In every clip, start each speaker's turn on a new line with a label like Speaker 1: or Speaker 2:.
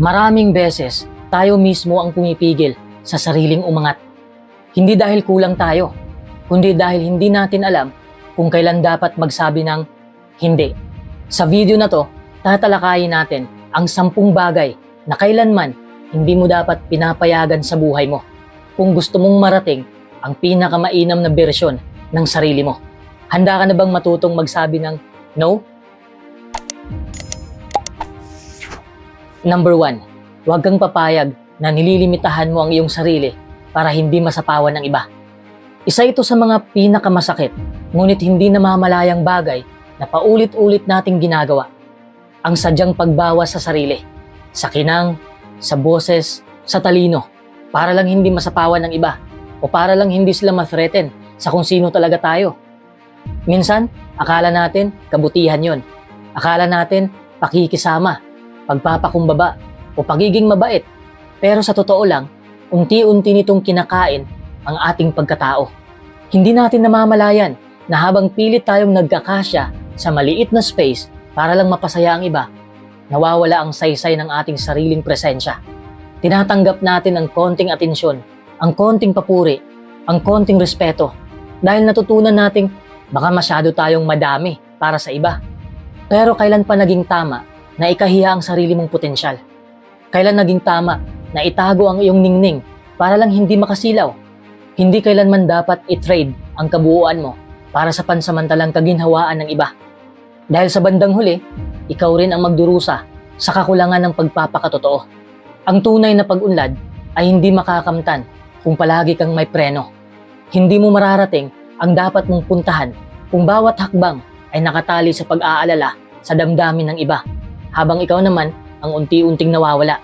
Speaker 1: Maraming beses, tayo mismo ang pumipigil sa sariling umangat. Hindi dahil kulang tayo, kundi dahil hindi natin alam kung kailan dapat magsabi ng hindi. Sa video na to, tatalakayin natin ang sampung bagay na kailanman hindi mo dapat pinapayagan sa buhay mo kung gusto mong marating ang pinakamainam na bersyon ng sarili mo. Handa ka na bang matutong magsabi ng no? Number one, huwag kang papayag na nililimitahan mo ang iyong sarili para hindi masapawan ng iba. Isa ito sa mga pinakamasakit, ngunit hindi namamalayang bagay na paulit-ulit nating ginagawa. Ang sadyang pagbawas sa sarili, sa kinang, sa boses, sa talino, para lang hindi masapawan ng iba o para lang hindi sila ma-threaten sa kung sino talaga tayo. Minsan, akala natin kabutihan yon. Akala natin pakikisama, pagpapakumbaba, o pagiging mabait. Pero sa totoo lang, unti-unti nitong kinakain ang ating pagkatao. Hindi natin namamalayan na habang pilit tayong nagkakasya sa maliit na space para lang mapasaya ang iba, nawawala ang saysay ng ating sariling presensya. Tinatanggap natin ang konting atensyon, ang konting papuri, ang konting respeto dahil natutunan nating baka masyado tayong madami para sa iba. Pero kailan pa naging tama na ikahiya ang sarili mong potensyal? Kailan naging tama na itago ang iyong ningning para lang hindi makasilaw? Hindi kailanman dapat i-trade ang kabuuan mo para sa pansamantalang kaginhawaan ng iba. Dahil sa bandang huli, ikaw rin ang magdurusa sa kakulangan ng pagpapakatotoo. Ang tunay na pag-unlad ay hindi makakamtan kung palagi kang may preno. Hindi mo mararating ang dapat mong puntahan kung bawat hakbang ay nakatali sa pag-aalala sa damdamin ng iba, habang ikaw naman ang unti-unting nawawala.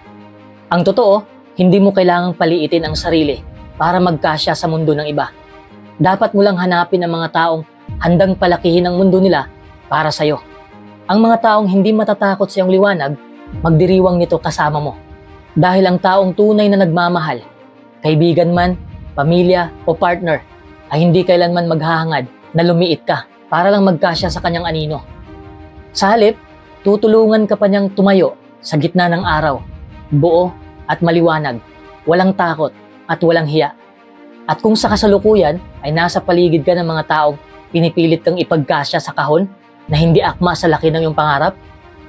Speaker 1: Ang totoo, hindi mo kailangang paliitin ang sarili para magkasya sa mundo ng iba. Dapat mo lang hanapin ang mga taong handang palakihin ang mundo nila para sa'yo. Ang mga taong hindi matatakot sa iyong liwanag, magdiriwang nito kasama mo. Dahil ang taong tunay na nagmamahal, kaibigan man, pamilya o partner, ay hindi kailanman maghahangad na lumiit ka para lang magkasya sa kanyang anino. Sa halip, tutulungan ka pa niyang tumayo sa gitna ng araw, buo at maliwanag, walang takot at walang hiya. At kung sa kasalukuyan ay nasa paligid ka ng mga taong pinipilit kang ipagkasya sa kahon na hindi akma sa laki ng iyong pangarap,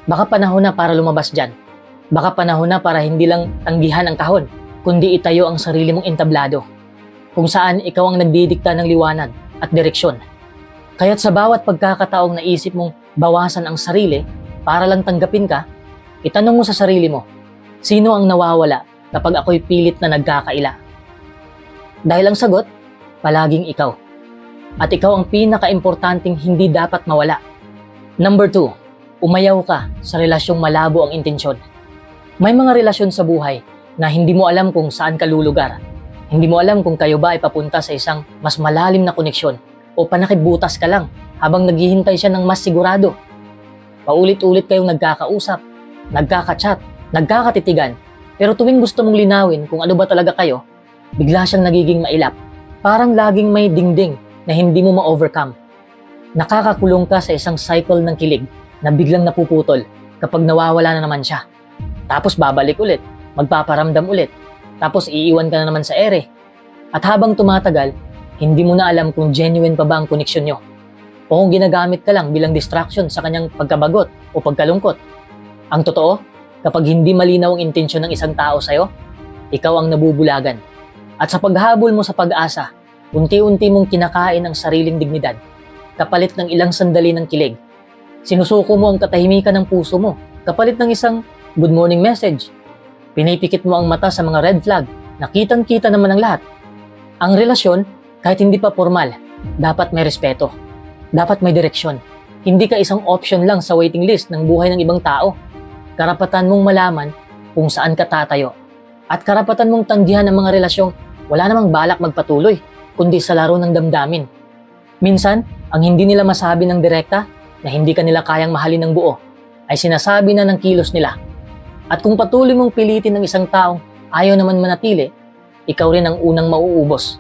Speaker 1: baka panahon na para lumabas dyan. Baka panahon na para hindi lang tanggihan ang kahon, kundi itayo ang sarili mong entablado. Kung saan ikaw ang nagdidikta ng liwanag at direksyon. Kaya't sa bawat pagkakataong naisip mong bawasan ang sarili para lang tanggapin ka, itanong mo sa sarili mo, sino ang nawawala kapag ako'y pilit na nagkakaila? Dahil ang sagot, palaging ikaw. At ikaw ang pinaka-importanting hindi dapat mawala. Number two, umayaw ka sa relasyong malabo ang intensyon. May mga relasyon sa buhay na hindi mo alam kung saan ka lulugar. Hindi mo alam kung kayo ba ay papunta sa isang mas malalim na koneksyon o panakibutas ka lang habang naghihintay siya ng mas sigurado. Paulit-ulit kayong nagkakausap, nagkakachat, nagkakatitigan, pero tuwing gusto mong linawin kung ano ba talaga kayo, bigla siyang nagiging mailap. Parang laging may dingding na hindi mo ma-overcome. Nakakakulong ka sa isang cycle ng kilig na biglang napuputol kapag nawawala na naman siya. Tapos babalik ulit, magpaparamdam ulit, tapos iiwan ka na naman sa ere. At habang tumatagal, hindi mo na alam kung genuine pa ba ang koneksyon nyo. O kung ginagamit ka lang bilang distraction sa kanyang pagkabagot o pagkalungkot. Ang totoo, kapag hindi malinaw ang intensyon ng isang tao sa'yo, ikaw ang nabubulagan. At sa paghabol mo sa pag-asa, unti-unti mong kinakain ang sariling dignidad, kapalit ng ilang sandali ng kilig. Sinusuko mo ang katahimikan ng puso mo, kapalit ng isang good morning message. Pinipikit mo ang mata sa mga red flag, nakitang-kita naman ang lahat. Ang relasyon, kahit hindi pa formal, dapat may respeto. Dapat may direksyon. Hindi ka isang option lang sa waiting list ng buhay ng ibang tao. Karapatan mong malaman kung saan ka tatayo. At karapatan mong tanggihan ang mga relasyong wala namang balak magpatuloy, kundi sa laro ng damdamin. Minsan, ang hindi nila masabi ng direkta na hindi ka nila kayang mahalin ng buo, ay sinasabi na ng kilos nila. At kung patuloy mong pilitin ng isang taong ayaw naman manatili, ikaw rin ang unang mauubos.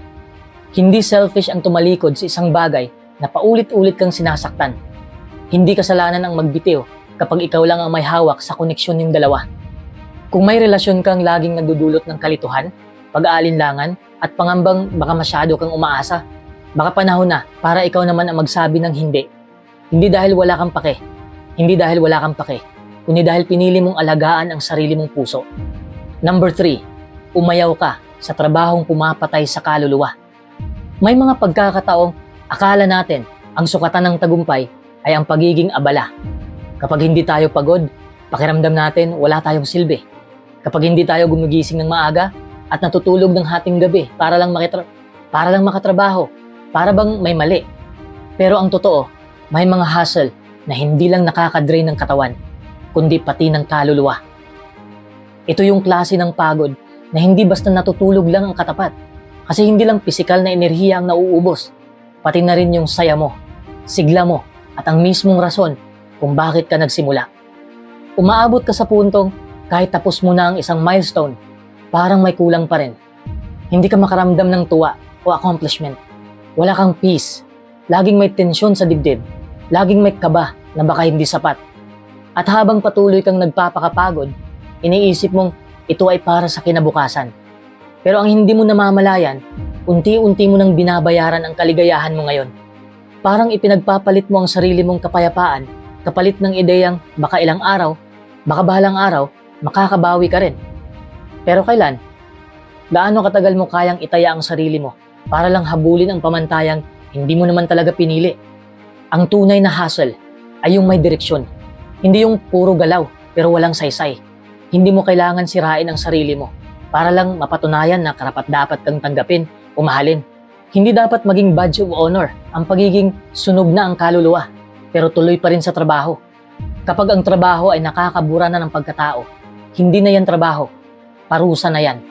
Speaker 1: Hindi selfish ang tumalikod sa isang bagay na paulit-ulit kang sinasaktan. Hindi kasalanan ang magbitiw kapag ikaw lang ang may hawak sa koneksyon ng dalawa. Kung may relasyon kang laging nagdudulot ng kalituhan, pag-aalinlangan, at pangambang baka masyado kang umaasa, baka panahon na para ikaw naman ang magsabi ng hindi. Hindi dahil wala kang pake, hindi dahil wala kang pake, kundi dahil pinili mong alagaan ang sarili mong puso. Number 3, umayaw ka sa trabahong pumapatay sa kaluluwa. May mga pagkakataong akala natin ang sukatan ng tagumpay ay ang pagiging abala. Kapag hindi tayo pagod, pakiramdam natin wala tayong silbi. Kapag hindi tayo gumigising ng maaga at natutulog ng hating gabi para lang makitra para lang makatrabaho, para bang may mali. Pero ang totoo, may mga hustle na hindi lang nakakadrain ng katawan, kundi pati ng kaluluwa. Ito yung klase ng pagod na hindi basta natutulog lang ang katapat. Kasi hindi lang pisikal na enerhiya ang nauubos, pati na rin yung saya mo, sigla mo, at ang mismong rason kung bakit ka nagsimula. Umaabot ka sa puntong kahit tapos mo na ang isang milestone, parang may kulang pa rin. Hindi ka makaramdam ng tuwa o accomplishment. Wala kang peace. Laging may tensyon sa dibdib. Laging may kaba na baka hindi sapat. At habang patuloy kang nagpapakapagod, iniisip mong ito ay para sa kinabukasan. Pero ang hindi mo namamalayan, unti-unti mo nang binabayaran ang kaligayahan mo ngayon. Parang ipinagpapalit mo ang sarili mong kapayapaan kapalit ng ideyang baka ilang araw, baka bahalang araw, makakabawi ka rin. Pero kailan? Gaano katagal mo kayang itaya ang sarili mo para lang habulin ang pamantayang hindi mo naman talaga pinili? Ang tunay na hustle ay yung may direksyon. Hindi yung puro galaw pero walang saysay. Hindi mo kailangan sirain ang sarili mo para lang mapatunayan na karapat dapat kang tanggapin o. Hindi dapat maging badge of honor ang pagiging sunog na ang kaluluwa pero tuloy pa rin sa trabaho. Kapag ang trabaho ay nakakabura na ng pagkatao, hindi na yan trabaho, parusa na yan.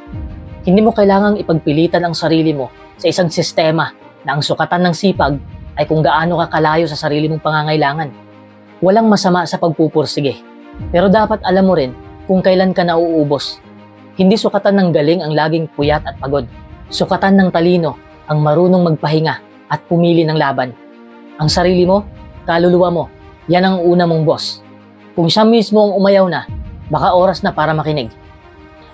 Speaker 1: Hindi mo kailangang ipagpilitan ang sarili mo sa isang sistema na ang sukatan ng sipag ay kung gaano ka kalayo sa sarili mong pangangailangan. Walang masama sa pagpupursige, pero dapat alam mo rin kung kailan ka nauubos. Hindi sukatan ng galing ang laging puyat at pagod. Sukatan ng talino ang marunong magpahinga at pumili ng laban. Ang sarili mo, kaluluwa mo, yan ang una mong boss. Kung siya mismo ang umayaw na, baka oras na para makinig.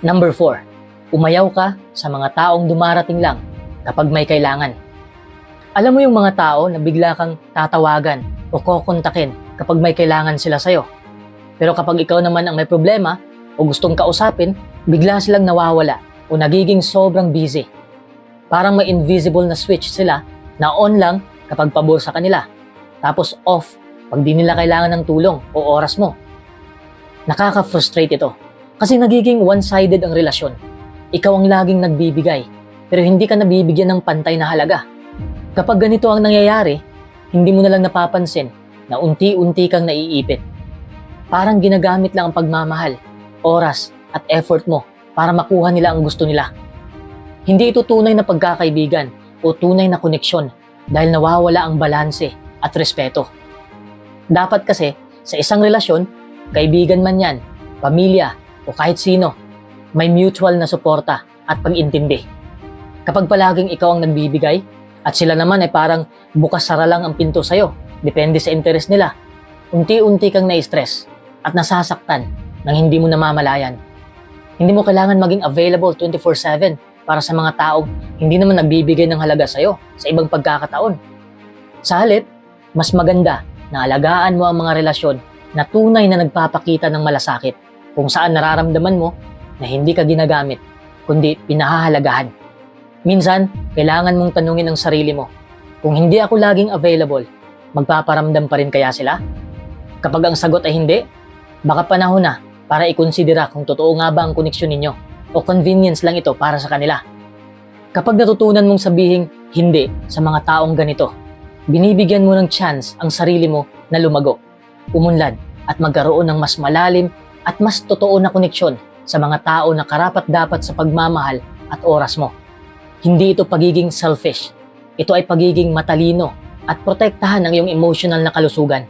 Speaker 1: Number 4. Umayaw ka sa mga taong dumarating lang kapag may kailangan. Alam mo yung mga tao na bigla kang tatawagan o kokontakin kapag may kailangan sila sa'yo. Pero kapag ikaw naman ang may problema o gustong kausapin, bigla silang nawawala o nagiging sobrang busy. Parang may invisible na switch sila na on lang kapag pabor sa kanila. Tapos off pag di nila kailangan ng tulong o oras mo. Nakaka-frustrate ito kasi nagiging one-sided ang relasyon. Ikaw ang laging nagbibigay pero hindi ka nabibigyan ng pantay na halaga. Kapag ganito ang nangyayari, hindi mo na lang napapansin na unti-unti kang naiipit. Parang ginagamit lang ang pagmamahal, oras at effort mo para makuha nila ang gusto nila. Hindi ito tunay na pagkakaibigan o tunay na koneksyon dahil nawawala ang balanse at respeto. Dapat kasi sa isang relasyon, kaibigan man yan, pamilya o kahit sino, may mutual na suporta at pag-intindi. Kapag palaging ikaw ang nagbibigay at sila naman ay parang bukas sara lang ang pinto sa'yo, depende sa interes nila, unti-unti kang na-stress at nasasaktan nang hindi mo namamalayan. Hindi mo kailangan maging available 24-7 para sa mga taong hindi naman nagbibigay ng halaga sa'yo sa ibang pagkakataon. Sa halip, mas maganda na alagaan mo ang mga relasyon na tunay na nagpapakita ng malasakit kung saan nararamdaman mo na hindi ka ginagamit, kundi pinahahalagahan. Minsan, kailangan mong tanungin ang sarili mo, kung hindi ako laging available, magpaparamdam pa rin kaya sila? Kapag ang sagot ay hindi, baka panahon na para ikonsidera kung totoo nga ba ang koneksyon ninyo o convenience lang ito para sa kanila. Kapag natutunan mong sabihing hindi sa mga taong ganito, binibigyan mo ng chance ang sarili mo na lumago, umunlad at magkaroon ng mas malalim at mas totoo na koneksyon sa mga tao na karapat dapat sa pagmamahal at oras mo. Hindi ito pagiging selfish. Ito ay pagiging matalino at protektahan ang iyong emotional na kalusugan.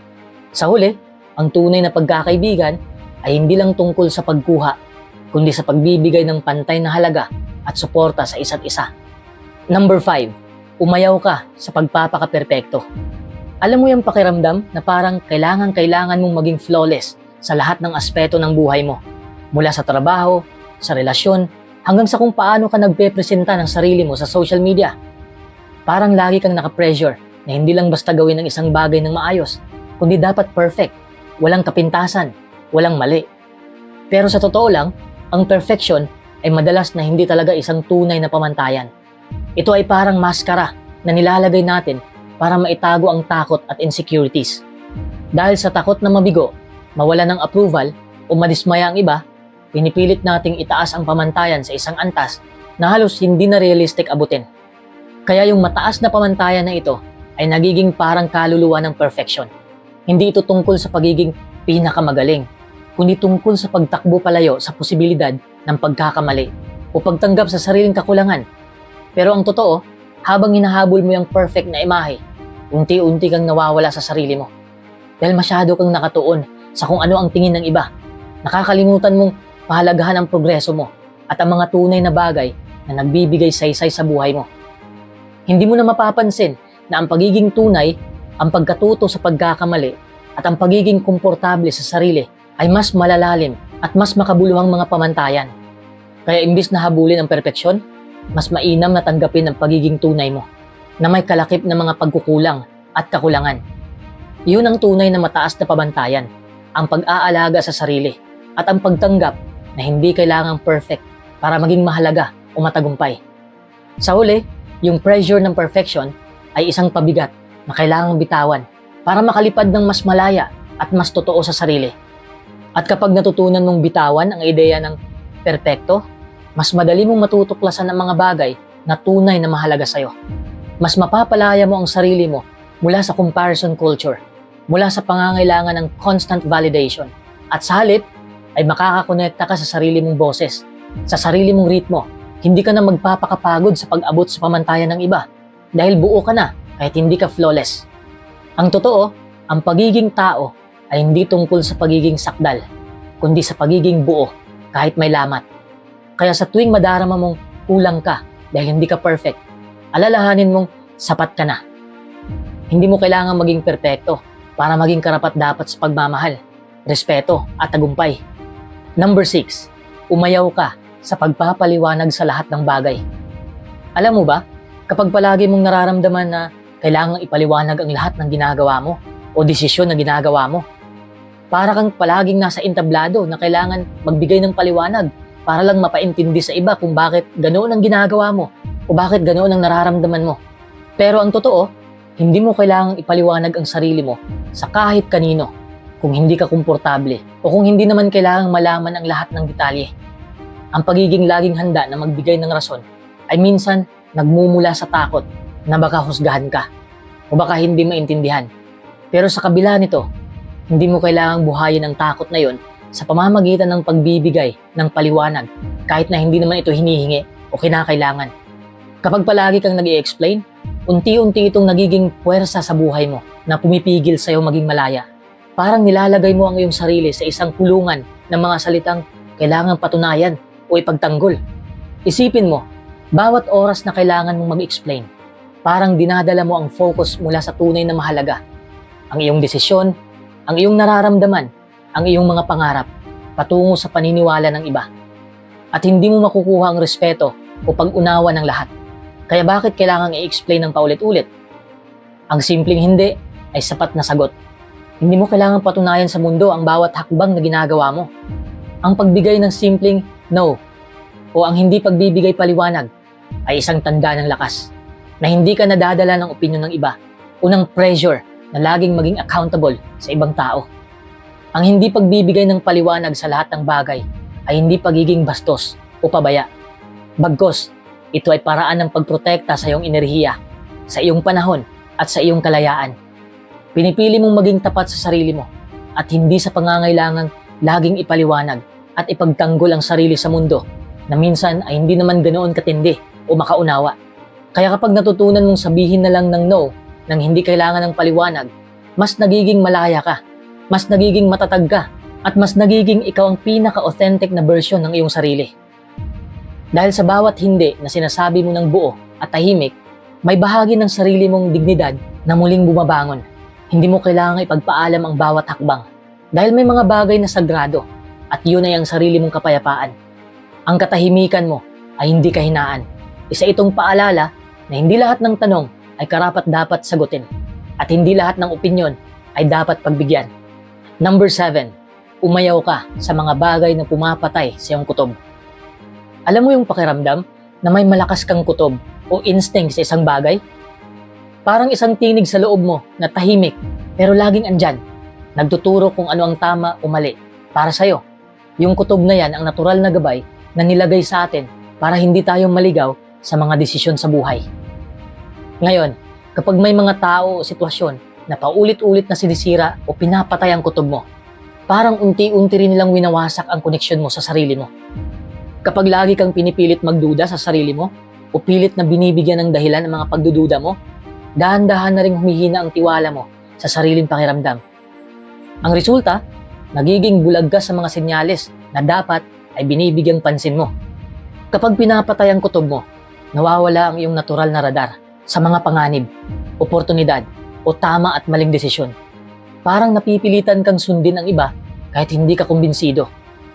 Speaker 1: Sa huli, ang tunay na pagkakaibigan ay hindi lang tungkol sa pagkuha, kundi sa pagbibigay ng pantay na halaga at suporta sa isa't isa. Number 5. Umayaw ka sa pagpapakaperpekto. Alam mo yung pakiramdam na parang kailangan-kailangan mong maging flawless sa lahat ng aspeto ng buhay mo. Mula sa trabaho, sa relasyon, hanggang sa kung paano ka nagpe-presenta ng sarili mo sa social media. Parang lagi kang nakapressure na hindi lang basta gawin ng isang bagay ng maayos, kundi dapat perfect, walang kapintasan, walang mali. Pero sa totoo lang, ang perfection ay madalas na hindi talaga isang tunay na pamantayan. Ito ay parang maskara na nilalagay natin para maitago ang takot at insecurities. Dahil sa takot na mabigo, mawala ng approval o madismaya ang iba, pinipilit nating itaas ang pamantayan sa isang antas na halos hindi na realistic abutin. Kaya yung mataas na pamantayan na ito ay nagiging parang kaluluwa ng perfection. Hindi ito tungkol sa pagiging pinakamagaling, kundi tungkol sa pagtakbo palayo sa posibilidad ng pagkakamali o pagtanggap sa sariling kakulangan. Pero ang totoo, habang hinahabol mo yung perfect na imahe, unti-unti kang nawawala sa sarili mo. Dahil masyado kang nakatuon sa kung ano ang tingin ng iba. Nakakalimutan mong pahalagahan ang progreso mo at ang mga tunay na bagay na nagbibigay saysay sa buhay mo. Hindi mo na mapapansin na ang pagiging tunay, ang pagkatuto sa pagkakamali at ang pagiging komportable sa sarili ay mas malalalim at mas makabuluhang mga pamantayan. Kaya imbis na habulin ang perpeksyon, mas mainam na tanggapin ang pagiging tunay mo na may kalakip na mga pagkukulang at kakulangan. Yun ang tunay na mataas na pabantayan, ang pag-aalaga sa sarili at ang pagtanggap na hindi kailangang perfect para maging mahalaga o matagumpay. Sa huli, yung pressure ng perfection ay isang pabigat na kailangang bitawan para makalipad ng mas malaya at mas totoo sa sarili. At kapag natutunan mong bitawan ang ideya ng perpekto, mas madali mong matutuklasan ang mga bagay na tunay na mahalaga sa'yo. Mas mapapalaya mo ang sarili mo mula sa comparison culture, mula sa pangangailangan ng constant validation. At sa halip, ay makakakonekta ka sa sarili mong boses, sa sarili mong ritmo. Hindi ka na magpapakapagod sa pag-abot sa pamantayan ng iba dahil buo ka na kahit hindi ka flawless. Ang totoo, ang pagiging tao ay hindi tungkol sa pagiging sakdal, kundi sa pagiging buo kahit may lamat. Kaya sa tuwing madarama mong kulang ka dahil hindi ka perfect, alalahanin mong sapat ka na. Hindi mo kailangan maging perpekto para maging karapat dapat sa pagmamahal, respeto at tagumpay. Number 6, umayaw ka sa pagpapaliwanag sa lahat ng bagay. Alam mo ba, kapag palagi mong nararamdaman na kailangang ipaliwanag ang lahat ng ginagawa mo o desisyon na ginagawa mo, para kang palaging nasa entablado na kailangan magbigay ng paliwanag para lang mapaintindi sa iba kung bakit ganoon ang ginagawa mo o bakit ganoon ang nararamdaman mo. Pero ang totoo, hindi mo kailangang ipaliwanag ang sarili mo sa kahit kanino kung hindi ka komportable o kung hindi naman kailangang malaman ang lahat ng detalye. Ang pagiging laging handa na magbigay ng rason ay minsan nagmumula sa takot na baka husgahan ka o baka hindi maintindihan. Pero sa kabila nito, hindi mo kailangang buhayin ang takot na yon sa pamamagitan ng pagbibigay ng paliwanag kahit na hindi naman ito hinihingi o kinakailangan. Kapag palagi kang nag explain unti-unti itong nagiging puwersa sa buhay mo na pumipigil sa'yo maging malaya parang nilalagay mo ang iyong sarili sa isang kulungan ng mga salitang kailangan patunayan o ipagtanggol. Isipin mo, bawat oras na kailangan mong mag-explain, parang dinadala mo ang focus mula sa tunay na mahalaga. Ang iyong desisyon, ang iyong nararamdaman, ang iyong mga pangarap, patungo sa paniniwala ng iba. At hindi mo makukuha ang respeto o pag-unawa ng lahat. Kaya bakit kailangang i-explain ng paulit-ulit? Ang simpleng hindi ay sapat na sagot. Hindi mo kailangan patunayan sa mundo ang bawat hakbang na ginagawa mo. Ang pagbigay ng simpleng no o ang hindi pagbibigay paliwanag ay isang tanda ng lakas na hindi ka nadadala ng opinion ng iba o ng pressure na laging maging accountable sa ibang tao. Ang hindi pagbibigay ng paliwanag sa lahat ng bagay ay hindi pagiging bastos o pabaya. Bagkos, ito ay paraan ng pagprotekta sa iyong enerhiya, sa iyong panahon at sa iyong kalayaan. Pinipili mong maging tapat sa sarili mo at hindi sa pangangailangang laging ipaliwanag at ipagtanggol ang sarili sa mundo na minsan ay hindi naman ganoon katindi o makaunawa. Kaya kapag natutunan mong sabihin na lang ng no nang hindi kailangan ng paliwanag, mas nagiging malaya ka, mas nagiging matatag ka, at mas nagiging ikaw ang pinaka-authentic na version ng iyong sarili. Dahil sa bawat hindi na sinasabi mo ng buo at tahimik, may bahagi ng sarili mong dignidad na muling bumabangon. Hindi mo kailangang ipagpaalam ang bawat hakbang dahil may mga bagay na sagrado at yun ay ang sarili mong kapayapaan. Ang katahimikan mo ay hindi kahinaan. Isa itong paalala na hindi lahat ng tanong ay karapat dapat sagutin at hindi lahat ng opinyon ay dapat pagbigyan. Number 7. Umayaw ka sa mga bagay na pumapatay sa iyong kutob. Alam mo yung pakiramdam na may malakas kang kutob o instinct sa isang bagay? Parang isang tinig sa loob mo na tahimik pero laging andyan. Nagtuturo kung ano ang tama o mali para sa'yo. Yung kutob na yan ang natural na gabay na nilagay sa atin para hindi tayo maligaw sa mga desisyon sa buhay. Ngayon, kapag may mga tao o sitwasyon na paulit-ulit na sinisira o pinapatay ang kutob mo, parang unti-unti rin nilang winawasak ang koneksyon mo sa sarili mo. Kapag lagi kang pinipilit magduda sa sarili mo o pilit na binibigyan ng dahilan ang mga pagdududa mo, dahan-dahan na rin humihina ang tiwala mo sa sariling pakiramdam. Ang resulta, nagiging bulag ka sa mga senyales na dapat ay binibigyang pansin mo. Kapag pinapatay ang kutob mo, nawawala ang iyong natural na radar sa mga panganib, oportunidad, o tama at maling desisyon. Parang napipilitan kang sundin ang iba kahit hindi ka kumbinsido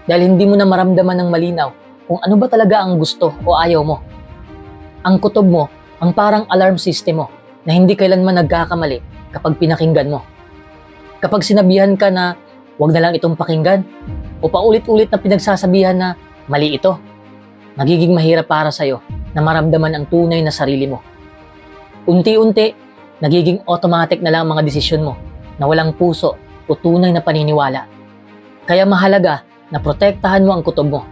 Speaker 1: dahil hindi mo na maramdaman ng malinaw kung ano ba talaga ang gusto o ayaw mo. Ang kutob mo ang parang alarm system mo na hindi kailanman nagkakamali kapag pinakinggan mo. Kapag sinabihan ka na wag na lang itong pakinggan o paulit-ulit na pinagsasabihan na mali ito, magiging mahirap para sa'yo na maramdaman ang tunay na sarili mo. Unti-unti, nagiging automatic na lang ang mga desisyon mo na walang puso o tunay na paniniwala. Kaya mahalaga na protektahan mo ang kutob mo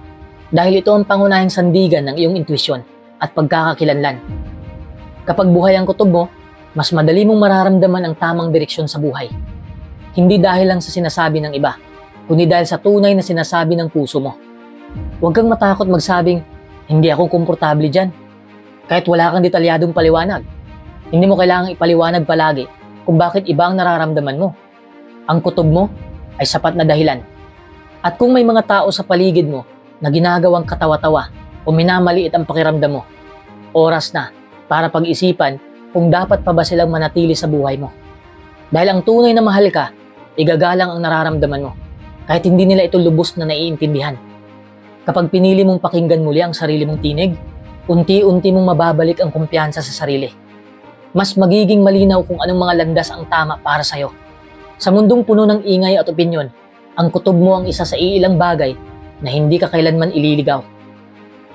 Speaker 1: dahil ito ang pangunahing sandigan ng iyong intuisyon at pagkakakilanlan. Kapag buhay ang kutob mo, mas madali mong mararamdaman ang tamang direksyon sa buhay. Hindi dahil lang sa sinasabi ng iba, kundi dahil sa tunay na sinasabi ng puso mo. Huwag kang matakot magsabing, hindi ako komportable dyan. Kahit wala kang detalyadong paliwanag. Hindi mo kailangang ipaliwanag palagi kung bakit iba ang nararamdaman mo. Ang kutob mo ay sapat na dahilan. At kung may mga tao sa paligid mo na ginagawang katawa-tawa o minamaliit ang pakiramdam mo, oras na para pag-isipan kung dapat pa ba silang manatili sa buhay mo. Dahil ang tunay na mahal ka, igagalang ang nararamdaman mo kahit hindi nila ito lubos na naiintindihan. Kapag pinili mong pakinggan muli ang sarili mong tinig, unti-unti mong mababalik ang kumpiyansa sa sarili. Mas magiging malinaw kung anong mga landas ang tama para sa'yo. Sa mundong puno ng ingay at opinyon, ang kutob mo ang isa sa iilang bagay na hindi ka kailanman ililigaw.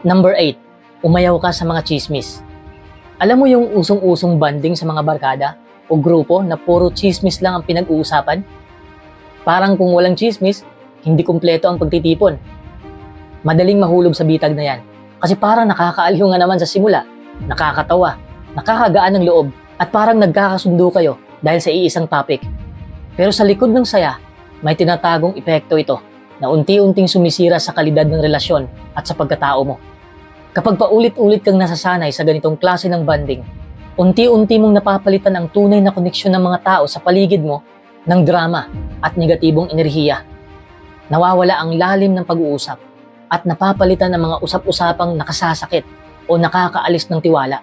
Speaker 1: Number 8. Umayaw ka sa mga chismis. Alam mo yung usong-usong banding sa mga barkada o grupo na puro chismis lang ang pinag-uusapan? Parang kung walang chismis, hindi kumpleto ang pagtitipon. Madaling mahulog sa bitag na yan kasi parang nakakaaliw nga naman sa simula, nakakatawa, nakakagaan ng loob at parang nagkakasundo kayo dahil sa iisang topic. Pero sa likod ng saya, may tinatagong epekto ito na unti-unting sumisira sa kalidad ng relasyon at sa pagkatao mo. Kapag paulit-ulit kang nasasanay sa ganitong klase ng banding, unti-unti mong napapalitan ang tunay na koneksyon ng mga tao sa paligid mo ng drama at negatibong enerhiya. Nawawala ang lalim ng pag-uusap at napapalitan ng mga usap-usapang nakasasakit o nakakaalis ng tiwala.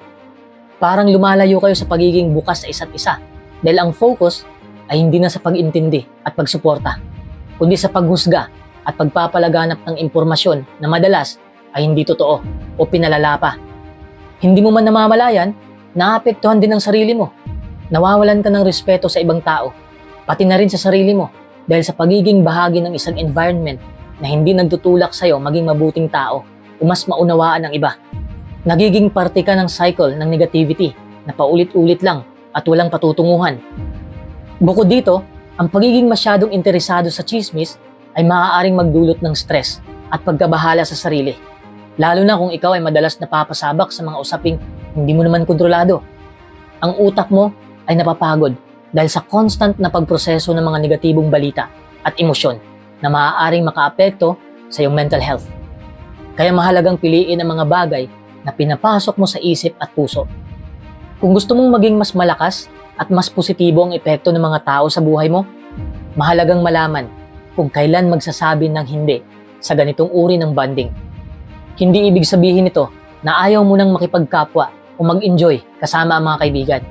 Speaker 1: Parang lumalayo kayo sa pagiging bukas sa isa't isa dahil ang focus ay hindi na sa pag-intindi at pagsuporta, kundi sa paghusga at pagpapalaganap ng impormasyon na madalas ay hindi totoo o pinalala pa. Hindi mo man namamalayan, naapektuhan din ang sarili mo. Nawawalan ka ng respeto sa ibang tao, pati na rin sa sarili mo dahil sa pagiging bahagi ng isang environment na hindi nagtutulak sa'yo maging mabuting tao o mas maunawaan ng iba. Nagiging parte ka ng cycle ng negativity na paulit-ulit lang at walang patutunguhan. Bukod dito, ang pagiging masyadong interesado sa chismis ay maaaring magdulot ng stress at pagkabahala sa sarili. Lalo na kung ikaw ay madalas napapasabak sa mga usaping hindi mo naman kontrolado. Ang utak mo ay napapagod dahil sa constant na pagproseso ng mga negatibong balita at emosyon na maaaring makaapekto sa iyong mental health. Kaya mahalagang piliin ang mga bagay na pinapasok mo sa isip at puso. Kung gusto mong maging mas malakas at mas positibo ang epekto ng mga tao sa buhay mo, mahalagang malaman kung kailan magsasabi ng hindi sa ganitong uri ng banding. Hindi ibig sabihin nito na ayaw mo nang makipagkapwa o mag-enjoy kasama ang mga kaibigan,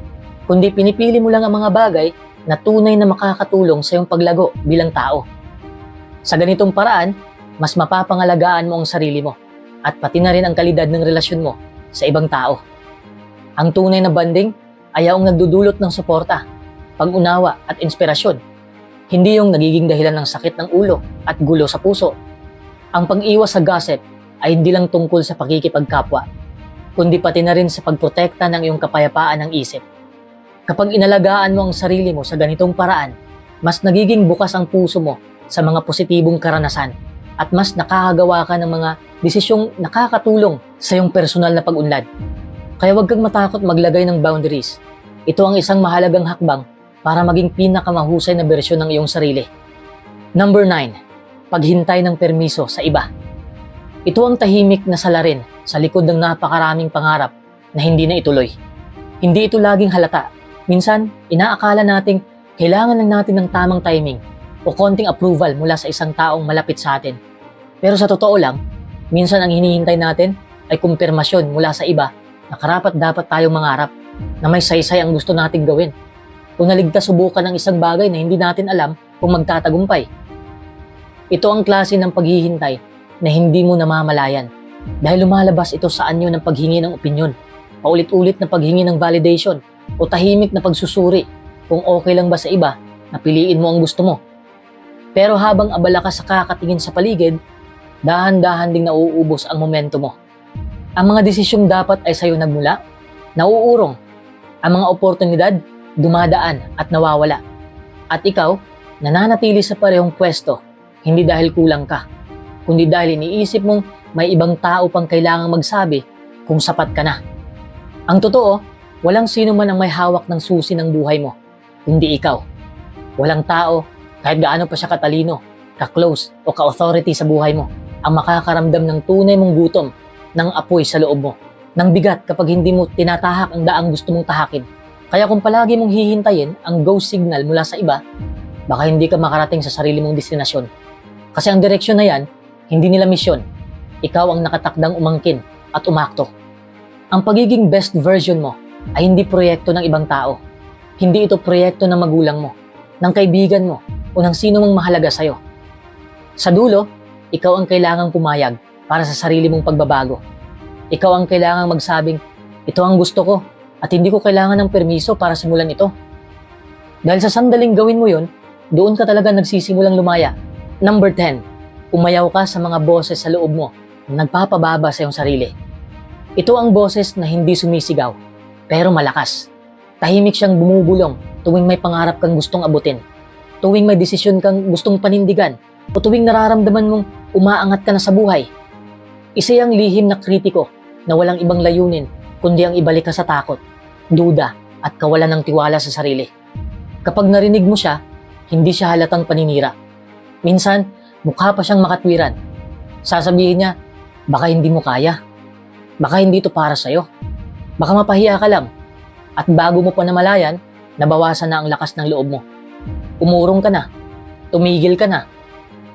Speaker 1: kundi pinipili mo lang ang mga bagay na tunay na makakatulong sa iyong paglago bilang tao. Sa ganitong paraan, mas mapapangalagaan mo ang sarili mo at pati na rin ang kalidad ng relasyon mo sa ibang tao. Ang tunay na banding ay ang nagdudulot ng suporta, pag-unawa at inspirasyon. Hindi yung nagiging dahilan ng sakit ng ulo at gulo sa puso. Ang pag-iwas sa gossip ay hindi lang tungkol sa pakikipagkapwa, kundi pati na rin sa pagprotekta ng iyong kapayapaan ng isip. Kapag inalagaan mo ang sarili mo sa ganitong paraan, mas nagiging bukas ang puso mo sa mga positibong karanasan at mas nakakagawa ka ng mga desisyong nakakatulong sa iyong personal na pag-unlad. Kaya huwag kang matakot maglagay ng boundaries. Ito ang isang mahalagang hakbang para maging pinakamahusay na bersyon ng iyong sarili. Number 9. Paghintay ng permiso sa iba. Ito ang tahimik na salarin sa likod ng napakaraming pangarap na hindi na ituloy. Hindi ito laging halata. Minsan, inaakala nating kailangan lang natin ng tamang timing o konting approval mula sa isang taong malapit sa atin. Pero sa totoo lang, minsan ang hinihintay natin ay kumpirmasyon mula sa iba na karapat dapat tayong mangarap na may saysay ang gusto nating gawin. Kung naligtas subukan ng isang bagay na hindi natin alam kung magtatagumpay. Ito ang klase ng paghihintay na hindi mo namamalayan dahil lumalabas ito sa anyo ng paghingi ng opinyon, paulit-ulit na paghingi ng validation o tahimik na pagsusuri kung okay lang ba sa iba na piliin mo ang gusto mo. Pero habang abala ka sa kakatingin sa paligid, dahan-dahan ding nauubos ang momento mo. Ang mga desisyong dapat ay sa'yo nagmula, nauurong. Ang mga oportunidad, dumadaan at nawawala. At ikaw, nananatili sa parehong pwesto, hindi dahil kulang ka, kundi dahil iniisip mong may ibang tao pang kailangang magsabi kung sapat ka na. Ang totoo, walang sino man ang may hawak ng susi ng buhay mo, kundi ikaw. Walang tao, kahit gaano pa siya katalino, ka-close o ka-authority sa buhay mo, ang makakaramdam ng tunay mong gutom ng apoy sa loob mo, ng bigat kapag hindi mo tinatahak ang daang gusto mong tahakin. Kaya kung palagi mong hihintayin ang go signal mula sa iba, baka hindi ka makarating sa sarili mong destinasyon. Kasi ang direksyon na yan, hindi nila misyon. Ikaw ang nakatakdang umangkin at umakto. Ang pagiging best version mo ay hindi proyekto ng ibang tao. Hindi ito proyekto ng magulang mo, ng kaibigan mo, o ng sino mang mahalaga sa'yo. Sa dulo, ikaw ang kailangang pumayag para sa sarili mong pagbabago. Ikaw ang kailangang magsabing, ito ang gusto ko at hindi ko kailangan ng permiso para simulan ito. Dahil sa sandaling gawin mo yon, doon ka talaga nagsisimulang lumaya. Number 10, umayaw ka sa mga boses sa loob mo na nagpapababa sa iyong sarili. Ito ang boses na hindi sumisigaw, pero malakas. Tahimik siyang bumubulong tuwing may pangarap kang gustong abutin, tuwing may desisyon kang gustong panindigan, o tuwing nararamdaman mong umaangat ka na sa buhay. Isa yung lihim na kritiko na walang ibang layunin kundi ang ibalik ka sa takot, duda at kawalan ng tiwala sa sarili. Kapag narinig mo siya, hindi siya halatang paninira. Minsan, mukha pa siyang makatwiran. Sasabihin niya, baka hindi mo kaya. Baka hindi ito para sa'yo. Baka mapahiya ka lang. At bago mo pa namalayan, nabawasan na ang lakas ng loob mo. Umurong ka na. Tumigil ka na.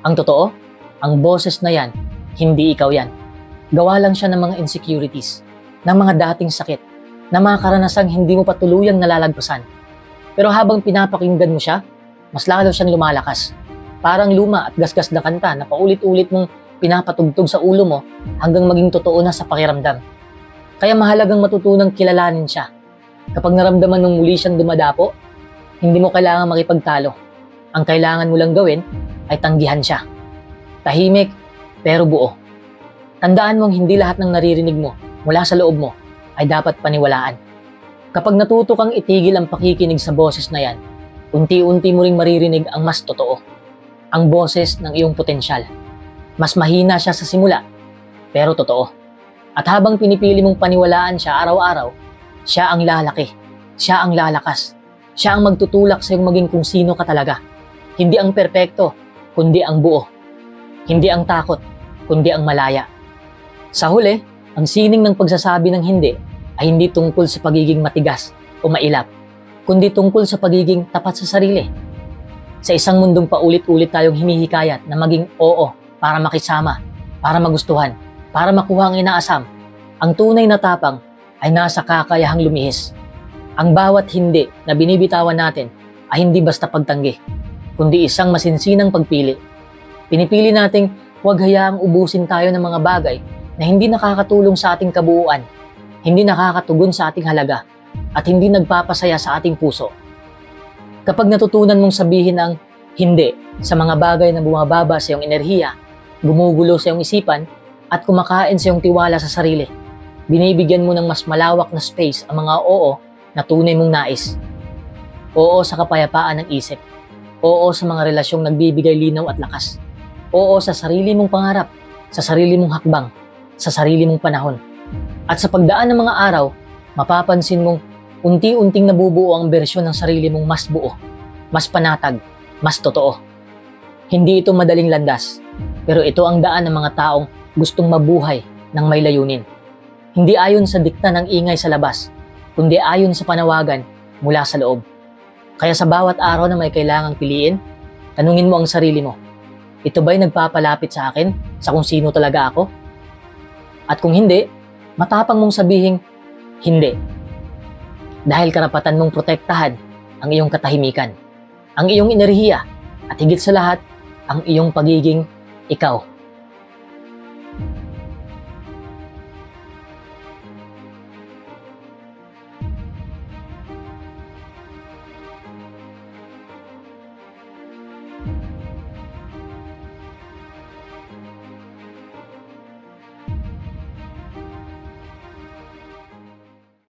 Speaker 1: Ang totoo, ang boses na yan, hindi ikaw yan. Gawa lang siya ng mga insecurities, ng mga dating sakit, na mga karanasang hindi mo pa tuluyang nalalagpasan. Pero habang pinapakinggan mo siya, mas lalo siyang lumalakas. Parang luma at gasgas na kanta na paulit-ulit mong pinapatugtog sa ulo mo hanggang maging totoo na sa pakiramdam. Kaya mahalagang matutunang kilalanin siya. Kapag naramdaman mong muli siyang dumadapo, hindi mo kailangan makipagtalo. Ang kailangan mo lang gawin ay tanggihan siya. Tahimik, pero buo. Tandaan mong hindi lahat ng naririnig mo mula sa loob mo ay dapat paniwalaan. Kapag natuto kang itigil ang pakikinig sa boses na yan, unti-unti mo ring maririnig ang mas totoo. Ang boses ng iyong potensyal. Mas mahina siya sa simula, pero totoo. At habang pinipili mong paniwalaan siya araw-araw, siya ang lalaki, siya ang lalakas, siya ang magtutulak sa iyong maging kung sino ka talaga. Hindi ang perpekto, kundi ang buo. Hindi ang takot, kundi ang malaya. Sa huli, ang sining ng pagsasabi ng hindi ay hindi tungkol sa pagiging matigas o mailap, kundi tungkol sa pagiging tapat sa sarili. Sa isang mundong paulit-ulit tayong hinihikayat na maging oo para makisama, para magustuhan, para makuha ang inaasam, ang tunay na tapang ay nasa kakayahang lumihis. Ang bawat hindi na binibitawan natin ay hindi basta pagtanggi, kundi isang masinsinang pagpili. Pinipili nating huwag hayaang ubusin tayo ng mga bagay na hindi nakakatulong sa ating kabuuan, hindi nakakatugon sa ating halaga, at hindi nagpapasaya sa ating puso. Kapag natutunan mong sabihin ang hindi sa mga bagay na bumababa sa iyong enerhiya, gumugulo sa iyong isipan, at kumakain sa iyong tiwala sa sarili, binibigyan mo ng mas malawak na space ang mga oo na tunay mong nais. Oo sa kapayapaan ng isip. Oo sa mga relasyong nagbibigay linaw at lakas. Oo sa sarili mong pangarap, sa sarili mong hakbang, sa sarili mong panahon. At sa pagdaan ng mga araw, mapapansin mong unti-unting nabubuo ang bersyon ng sarili mong mas buo, mas panatag, mas totoo. Hindi ito madaling landas, pero ito ang daan ng mga taong gustong mabuhay ng may layunin. Hindi ayon sa dikta ng ingay sa labas, kundi ayon sa panawagan mula sa loob. Kaya sa bawat araw na may kailangang piliin, tanungin mo ang sarili mo, ito ba'y nagpapalapit sa akin sa kung sino talaga ako? At kung hindi, matapang mong sabihing, hindi. Dahil karapatan mong protektahan ang iyong katahimikan, ang iyong enerhiya, at higit sa lahat, ang iyong pagiging ikaw.